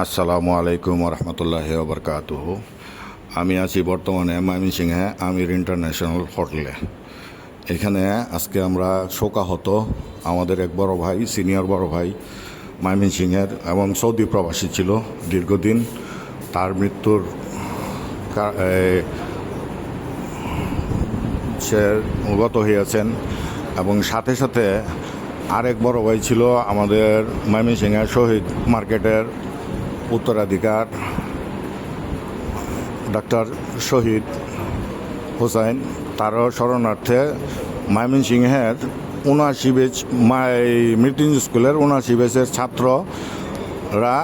আসসালামু আলাইকুম রহমতুল্লাহ বরকাত আমি আছি বর্তমানে ময়মনসিংহে আমির ইন্টারন্যাশনাল হোটেলে। এখানে আজকে আমরা শোকাহত আমাদের এক বড় ভাই, সিনিয়র বড় ভাই ময়মনসিংহের এবং সৌদি প্রবাসী ছিল দীর্ঘদিন। তার মৃত্যুর সে গত হয়েছেন এবং সাথে সাথে আরেক বড় ভাই ছিল আমাদের ময়মনসিংহের শহীদ মার্কেটের উত্তরাধিকার, ডাক্তার শহীদ হোসাইন তারও স্মরণার্থে ময়মনসিংহের উনআশি বেচ মাই মৃত্যুঞ্জয় স্কুলের উনআশি বেচের ছাত্ররা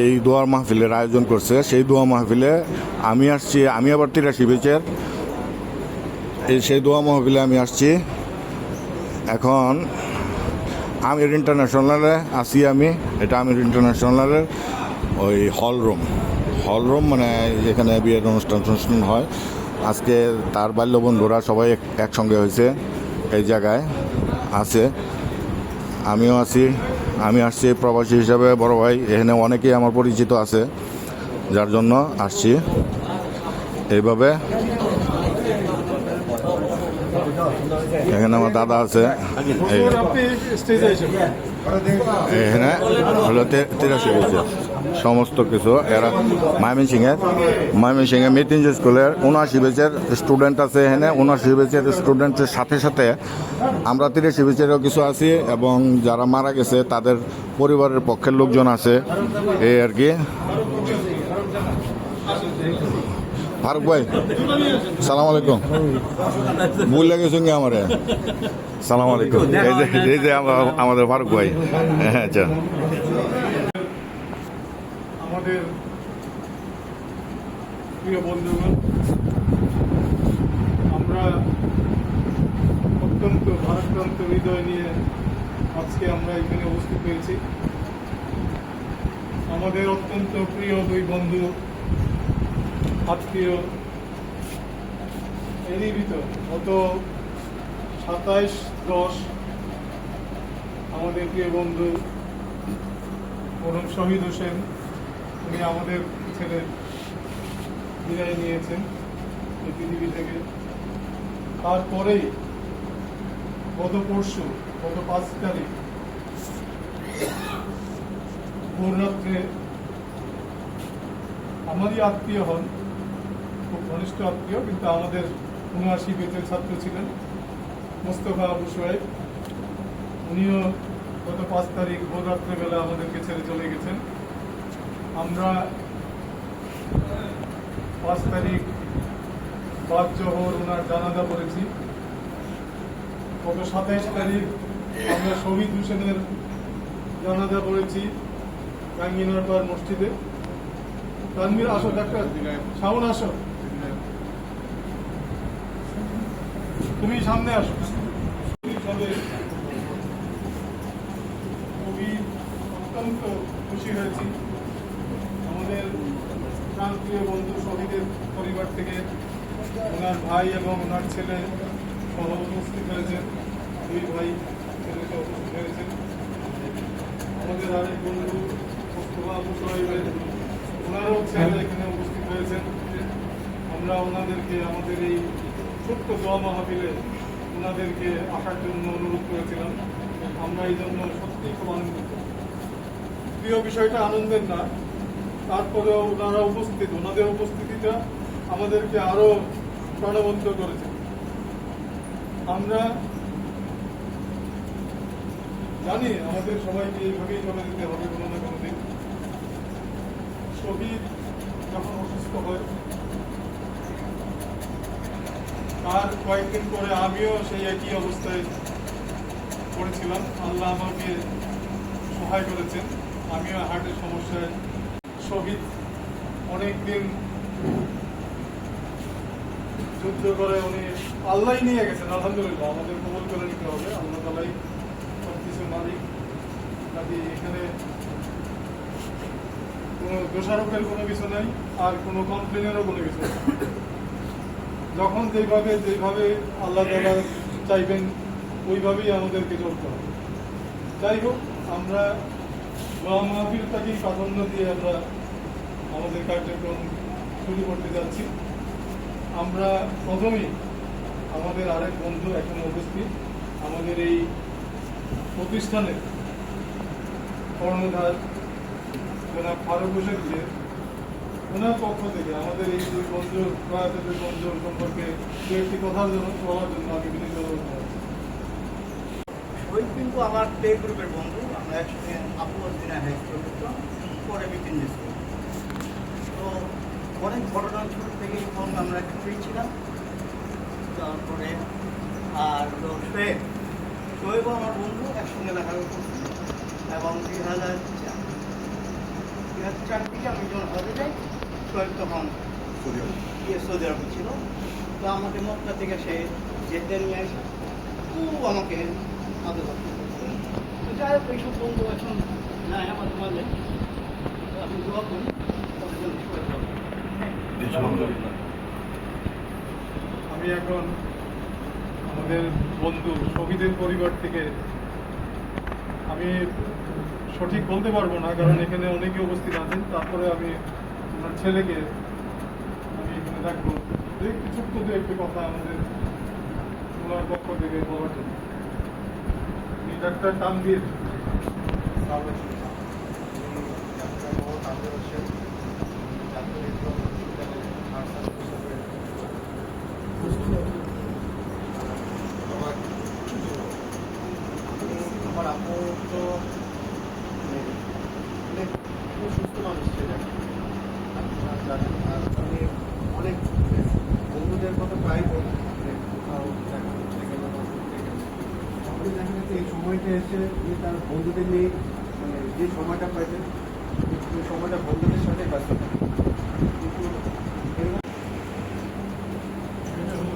এই দোয়া মাহফিলের আয়োজন করছে। সেই দোয়া মাহফিলে আমি আসছি, আমি আবার তিরাশি বেচের এই সেই দোয়া মাহফিলে আমি আসছি। এখন আমির ইন্টারন্যাশনালে আছি আমি, এটা আমির ইন্টারন্যাশনালের ওই হল রুম। হল রুম মানে যেখানে বিয়ের অনুষ্ঠান অনুষ্ঠান হয়। আজকে তার বাল্য বন্ধুরা সবাই এক- একসঙ্গে হয়েছে এই জায়গায়, আছে। আমিও আছি। আমি আসছি প্রবাসী হিসাবে, বড় ভাই, এখানে অনেকেই আমার পরিচিত আছে, যার জন্য আসছি। এইভাবে এখানে আমার দাদা আছে। এখানে হলো তিরাশি বছর। সমস্ত কিছু। এরা ময়মনসিংহের ময়মনসিংহে মৃত্যুঞ্জয় স্কুলের উনআশি বেচের স্টুডেন্ট আছে এখানে। উনআশি বেচের স্টুডেন্টের সাথে সাথে আমরা তিরাশি বেচেরও কিছু আছি এবং যারা মারা গেছে তাদের পরিবারের পক্ষের লোকজন আছে। এই আর কি। ফারুক ভাই, সালাম আলাইকুম। ভুল লেগেছে সঙ্গে আমারে? সালাম আলাইকুম। এই যে এই যে আমাদের ফারুক ভাই। হ্যাঁ আচ্ছা। আমাদের প্রিয় বন্ধুগণ, আমরা অত্যন্ত ভারাক্রান্ত হৃদয় নিয়ে আজকে আমরা এখানে উপস্থিত হয়েছি। আমাদের অত্যন্ত প্রিয় দুই বন্ধু আত্মীয় এরই ভিতর গত সাতাইশ দশ আমাদের প্রিয় বন্ধু মরম শহীদ হোসেন, উনি আমাদের ছেলে বিদায় নিয়েছেন এই পৃথিবী থেকে। তারপরেই গত পরশু, গত পাঁচ তারিখ ভোররাত্রে আমারই আত্মীয় হন খুব ঘনিষ্ঠ আত্মীয় কিন্তু আমাদের উনআশি বেতের ছাত্র ছিলেন মোস্তফা আবু সোহেব। উনিও গত পাঁচ তারিখ ভোর রাত্রেবেলা আমাদেরকে ছেড়ে চলে গেছেন। আমরা পাঁচ তারিখ বাদ জহর ওনার জানাজা পড়েছি। গত সাতাইশ তারিখ আমরা শহীদ হোসেনের জানাজা পড়েছি গাঙ্গিনারপার মসজিদে। তানভীর আসো ডাক্তার। সামন আসো। তুমি সামনে আসো। খুবই অত্যন্ত খুশি হয়েছি। আমাদের প্রান্তীয় বন্ধু শহীদের পরিবার থেকে ওনার ভাই এবং ওনার ছেলে সহ উপস্থিত হয়েছেন। দুই ভাই ছেলে সহ উপস্থিত হয়েছেন। আমাদের আরেক বন্ধু মোস্তফা সাহেবের ওনারও ছেলে এখানে উপস্থিত হয়েছেন। আমরা ওনাদেরকে আমাদের এই ছোট্ট দোয়া মাহফিলে ওনাদেরকে আসার জন্য অনুরোধ করেছিলাম। আমরা এই জন্য সত্যিই খুব আনন্দিত। প্রিয় বিষয়টা আনন্দের না, তারপরেও ওনারা উপস্থিত ওনাদের উপস্থিতিটা আমাদেরকে আরও প্রাণবন্ত করেছে। আমরা জানি আমাদের সবাইকে এইভাবেই চলে যেতে হবে কোনো না কোনো দিন। শহীদ যখন অসুস্থ হয় তার কয়েকদিন পরে আমিও সেই একই অবস্থায় পড়েছিলাম। আল্লাহ আমাকে সহায় করেছেন। আমিও হার্টের সমস্যায় শহীদ। অনেকদিন যুদ্ধ করে উনি আল্লাহ নিয়ে গেছেন, আলহামদুলিল্লাহ। আমাদের কবল করে নিতে হবে। আল্লাহ তালাই সব কিছু মালিক। কাজে এখানে কোনো দোষারোপের কোনো কিছু নাই, আর কোনো কমপ্লেনেরও কোনো কিছু নেই। যখন যেভাবে যেভাবে আল্লাহ তালা চাইবেন, ওইভাবেই আমাদেরকে চলতে হবে। যাই হোক, আমরা দোয়া মাহফিলটাকেই প্রাধান্য দিয়ে আমরা আমাদের কার্যক্রম শুরু করতে যাচ্ছি। আমরা প্রথমেই আমাদের আরেক বন্ধু এখন উপস্থিত, আমাদের এই প্রতিষ্ঠানের কর্ণধার ফারুক হোসেনকে ওনার পক্ষ থেকে আমাদের এই দুই বন্ধু প্রয়াত বন্ধু সম্পর্কে দু একটি কথার জন্য বলার জন্য আমি বিনীত কিন্তু আমার প্লে গ্রুপের বন্ধু, আমরা একসঙ্গে আপুর দিনে হাই স্কুল পরে বিপিন তো অনেক ঘটনা ছোট থেকে এবং আমরা একসাথেই ছিলাম তারপরে আর শোয়েব শোয়েবও আমার বন্ধু, একসঙ্গে লেখাপড়া করছি এবং দুই হাজার দুই হাজার চার থেকে আমি যখন হজে যাই শোয়েব তখন ইয়ে সৌদি আরবে ছিল। তো আমাকে মক্কা থেকে সে যেতে নিয়ে খুব আমাকে আদর তো যাই হোক এইসব বন্ধু এখন নাই আমাদের মাঝে। তো আমি দোয়া করি। আমি এখন আমাদের বন্ধু শহীদের পরিবার থেকে আমি সঠিক বলতে পারব না কারণ এখানে অনেকে উপস্থিত আছেন। তারপরে আমি ছেলেকে আমি এখানে রাখব। একটু ছোট্ট দু একটি কথা আমাদের ওনার পক্ষ থেকে উনি ডাক্তার তানভীর আমার আপু তো মানে অনেক খুব সুস্থ মানুষ ছিলেন আপনারা জানেন আর আমি অনেক বন্ধুদের কথা প্রায় বলি যে কোথাও দেখা করতে গেলে বা ঘুরতে গেলে আমাদের দেখা গেছে এই সময়টা এসে উনি তার বন্ধুদের নিয়ে মানে যে সময়টা পাইতেন সময়টা বন্ধুদের সাথে ব্যস্ত এরকম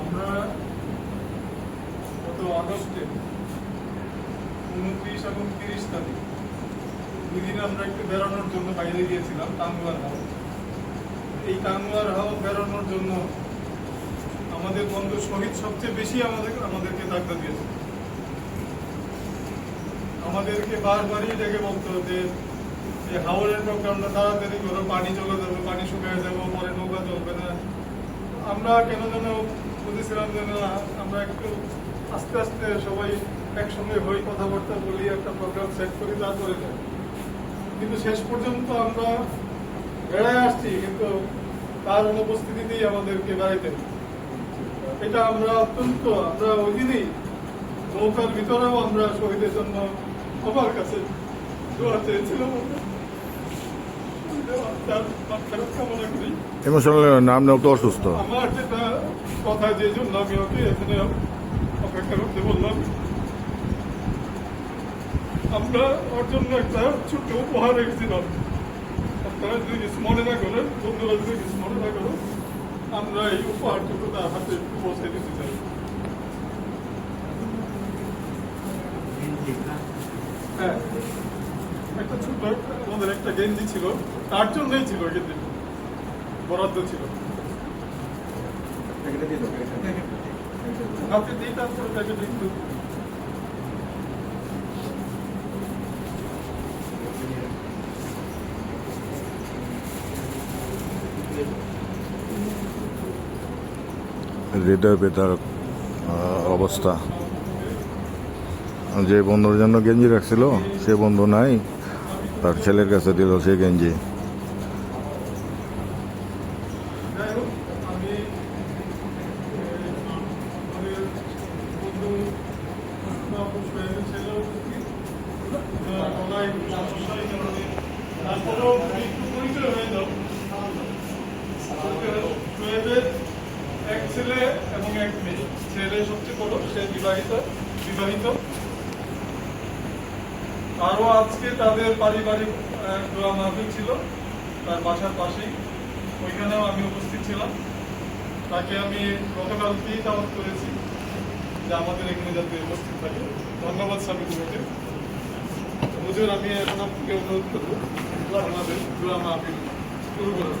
আমরা গত আগস্টে উনত্রিশ এবং তিরিশ তারিখ দুই আমরা একটু বেরোনোর জন্য বাইরে গিয়েছিলাম টাঙ্গুয়ার হাও এই টাঙ্গুয়ার হাও বেরোনোর জন্য আমাদের বন্ধু শহীদ সবচেয়ে বেশি আমাদের আমাদেরকে ডাক্তার দিয়েছে। আমাদেরকে বারবারই ডেকে বলতো যে যে হাওড়ের প্রোগ্রামটা তাড়াতাড়ি করো পানি চলে যাবে, পানি শুকিয়ে যাব পরে নৌকা চলবে না। আমরা কেন যেন বুঝেছিলাম যে না, আমরা একটু আস্তে আস্তে সবাই একসঙ্গে হই, কথাবার্তা বলি, একটা প্রোগ্রাম সেট করি তারপরে যাই। কিন্তু শেষ পর্যন্ত আমরা বেড়ায় আসছি, কিন্তু তার অনুপস্থিতিতেই আমাদেরকে বেড়াইতে এটা আমরা অত্যন্ত, আমরা ওই দিনই নৌকার ভিতরেও আমরা শহীদের জন্য সবার কাছে দোয়া আমরা। ইমোশনাল নাম নেও তো অসুস্থ আমার যেটা কথা যে জন্য আমি ওকে এখানে অপেক্ষা করতে বললাম আমরা ওর জন্য একটা ছোট্ট উপহার রেখেছিলাম আপনারা যদি কিছু মনে না করেন বন্ধুরা যদি কিছু মনে না করেন আমরা এই উপহারটুকু তার হাতে একটু পৌঁছে দিতে চাই হ্যাঁ। একটা ছোট্ট আমাদের একটা গেঞ্জি ছিল তার জন্যই ছিল গেঞ্জি বরাদ্দ ছিল। দিই তারপরে তাকে একটু হৃদয় বেতার অবস্থা। যে বন্ধুর জন্য গেঞ্জি রাখছিল, সে বন্ধু নাই, তার ছেলের কাছে দিল সে গেঞ্জি। এক ছেলে এবং এক মেয়ে। ছেলে সবচেয়ে বড়, সে বিবাহিত বিবাহিত। আরও আজকে তাদের পারিবারিক দোয়া মাহফিল ছিল, তার বাসার পাশেই। ওইখানেও আমি উপস্থিত ছিলাম। তাকে আমি গতকাল গতকালকেই দাওয়াত করেছি যে আমাদের এখানে যাতে উপস্থিত থাকে। ধন্যবাদ স্বামী তোমাকে। হুজুর, আমি এখন আপনাকে অনুরোধ করব আমাদের দোয়া মাহফিল শুরু করে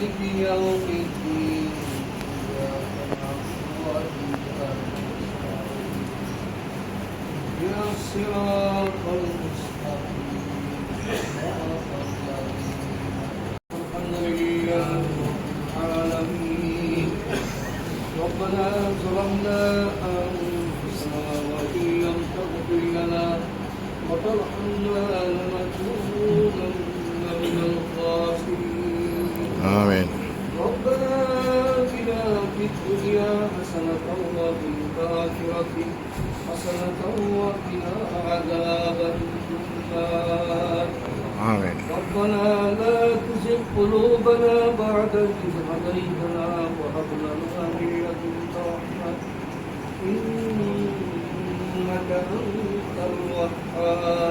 Yes, you. are آمين. ربنا آتنا في الدنيا حسنة وفي الآخرة حسنة وقنا عذاب النار. آمين. ربنا لا تزغ قلوبنا بعد إذ هديتنا وهب لنا من لدنك رحمة. إنك أنت الوهاب.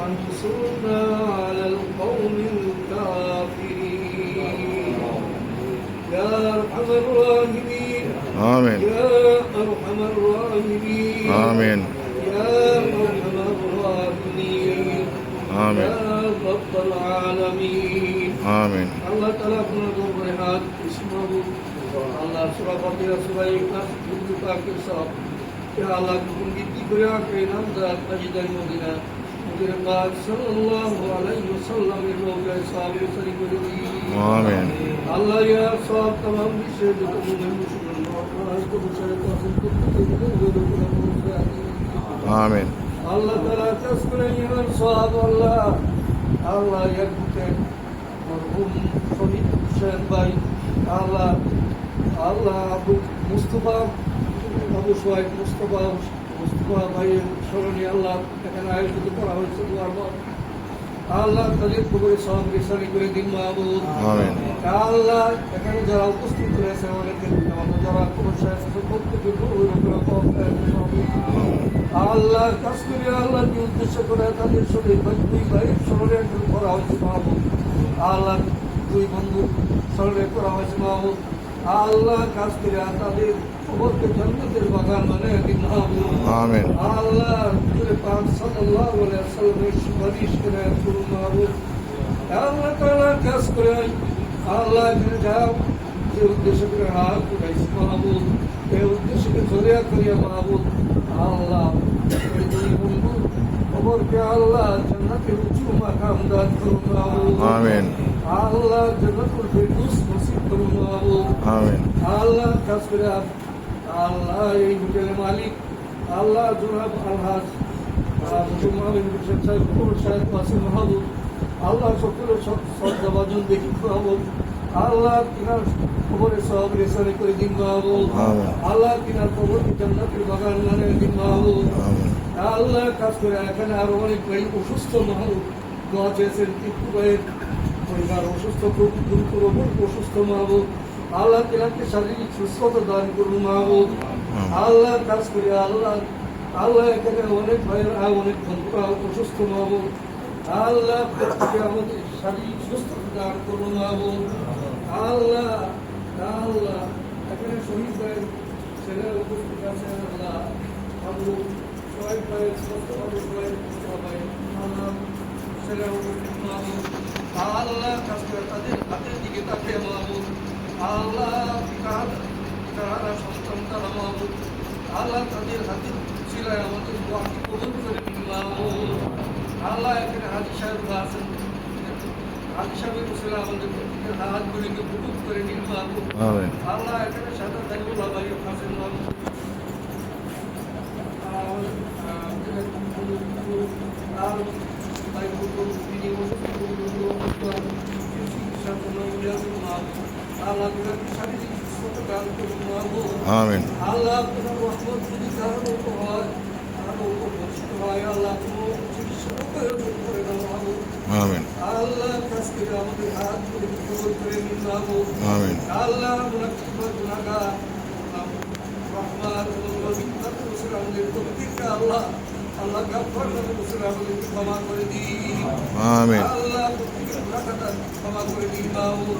وانصرنا على القوم الكافرين يا أرحم الراحمين আমিন يا أرحم الراحمين আমিন يا أرحم الراحمين আমিন يا رب العالمين আমিন আল্লাহ তালা আপনার দরবারে হাত ইসমাবু আল্লাহ সুরা ফাতিহা সুরা ইখলাস দুরুদ পাকের সব কে আল্লাহ কুন গীতি করে আকে নাম দা তাজিদার মদিনা মুদির পাক সাল্লাল্লাহু আলাইহি ওয়াসাল্লামের রওজায় সাহাবে সরি করে দিন আমিন আল্লাহ ইয়া সব तमाम বিশ্বের যত মুমিন মুসলমান আপনার আজকে বছরে পছন্দ করতে আমিন আল্লাহ তালা কাজ করে ইমান সব আল্লাহ আল্লাহ একদিকে মরহুম শহীদ হুসেন ভাই আল্লাহ আল্লাহ আবু মুস্তফা আবু সোহাইব মুস্তফা স্মরণে আল্লাহ এখানে আয়োজিত করা হয়েছে দুয়ার মত আল্লাহ তাদের খবরে সব রেশানি করে দিন মাহবুব। আল্লাহ এখানে যারা উপস্থিত রয়েছে অনেকে আমাদের যারা আল্লাহ কাজ করে আল্লাহকে উদ্দেশ্য করে তাদের সঙ্গে দুই ভাই স্মরণে করা হয়েছে মাহবুব। আল্লাহ দুই বন্ধু স্মরণে করা হয়েছে মাহবুব। আল্লাহ কাজ করে তাদের মানে আমিন। আল্লাহ পাক সাল্লাল্লাহু আলাইহি ওয়াসাল্লামের সুপারিশ করে করুন মাহবুব। আল্লাহ তাআলা কাজ করে আল্লাহ এখানে যাও যে উদ্দেশ্য করে হাত উঠাইছি মাহবুব এই উদ্দেশ্যকে জরিয়া করিয়া মাহবুব আল্লাহ খবরকে আল্লাহ জান্নাতের উঁচু মাকাম দান করুন মাহবুব। আমিন। আল্লাহ জান্নাতুল ফিরদৌস নসিব করুন মাহবুব। আমিন। আল্লাহ কাজ করে আল্লাহ এই হোটেলের মালিক। আল্লাহ জনাব আলহাজ। আল্লাহ সকলের সব শ্রদ্ধাভাজন দেখি খাব আল্লাহ তিনার খবরে সব রেসারে করে দিন বাবু আমিন। আল্লাহ তিনার খবর জান্নাতের বাগান মানে দিন বাবু আমিন আল্লাহ কাজ করে এখানে আরও অনেক ভাই অসুস্থ মাহবুব দোয়া চেয়েছেন টিপু ভাইয়ের পরিবার অসুস্থ খুব গুরুতর অসুস্থ মাহবুব আল্লাহ তিনাকে শারীরিক সুস্থতা দান করুন মাহবুব। আল্লাহ কাজ করে আল্লাহ আল্লাহ এখানে অনেক ভাইয়ের অনেক বন্ধুরা অসুস্থ মাহবুব। আল্লাহ প্রত্যেকে আমাদের শারীরিক সুস্থতা দান করুন মাহবুব। আল্লাহ আল্লাহ এখানে শহীদ ভাইয়ের ছেলে উপস্থিত আছে আল্লাহ। আমরা সবাই ভাই সমস্ত মানুষ ভাই সবাই আল্লাহ ছেলে উপস্থিত মাহবুব। আল্লাহ কাজ করে তাদের হাতের দিকে তাকে মাহবুব। আল্লাহ পিতা- সন্তান তারা আল্লাহ তাদের হাতের ছিলায় আমাদের দোয়াকে কবুল আল্লাহ এখানে হাজি সাহেব আছেন হাজি সাহেবের ছিল আমাদের প্রত্যেকের হাত করে আমিন আল্লাহ এখানে সাদা তাইবুল্লাহ ভাই আছেন মাহবুব আমিন আল্লাহ কারও কারও করে আমিন। করে মাহবুব আমিন। আল্লাহ আল্লাহ আল্লাহ গাফফার নামে রসুল আমাদের ক্ষমা করে দিন আমিন। আল্লাহ প্রত্যেকের ক্ষমা করে দিন মাহবুব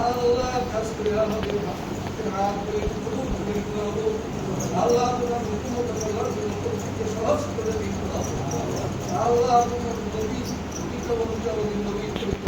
আল্লাহ খাস করে আমাদের হাত করে কবুল করে দিন মাহবুব আল্লাহ সহজ করে দিন আল্লাহ তোমার নবী নবী